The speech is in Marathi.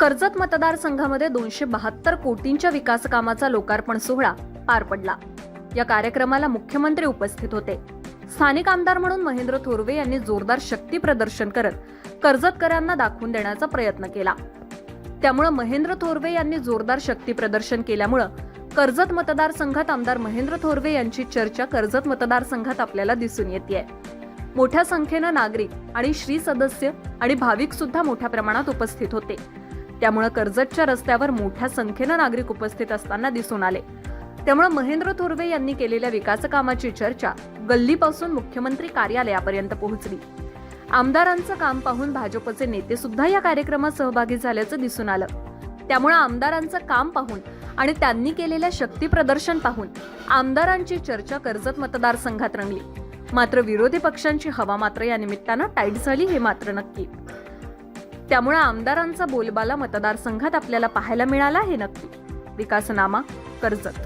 कर्जत मतदारसंघामध्ये दोनशे बहात्तर कोटींच्या विकास कामाचा लोकार्पण सोहळा पार पडला. या कार्यक्रमाला मुख्यमंत्री उपस्थित होते. स्थानिक आमदार म्हणून महेंद्र थोरवे यांनी जोरदार शक्ती प्रदर्शन करत कर्जतकरांना दाखवून देण्याचा प्रयत्न केला. त्यामुळे महेंद्र थोरवे यांनी जोरदार शक्ती प्रदर्शन केल्यामुळं कर्जत मतदारसंघात आमदार महेंद्र थोरवे यांची चर्चा कर्जत मतदारसंघात आपल्याला दिसून येते मोठ्या संख्येनं नागरिक आणि श्री सदस्य आणि भाविक सुद्धा मोठ्या प्रमाणात उपस्थित होते. त्यामुळे कर्जतच्या रस्त्यावर मोठ्या संख्येनं नागरिक उपस्थित असताना दिसून आले. त्यामुळे महेंद्र थोरवे यांनी केलेल्या विकास कामाची चर्चा गल्लीपासून मुख्यमंत्री कार्यालयापर्यंत पोहोचली. आमदारांचं काम पाहून भाजपचे नेते सुद्धा या कार्यक्रमात सहभागी झाल्याचं दिसून आलं. त्यामुळे आमदारांचं काम पाहून आणि त्यांनी केलेल्या शक्ती प्रदर्शन पाहून आमदारांची चर्चा कर्जत मतदारसंघात रंगली. मात्र विरोधी पक्षांची हवा मात्र या निमित्तानं टाईट झाली हे मात्र नक्की. त्यामुळे आमदारांचा बोलबाला मतदारसंघात आपल्याला पाहायला मिळाला हे नक्की. विकासनामा कर्जत.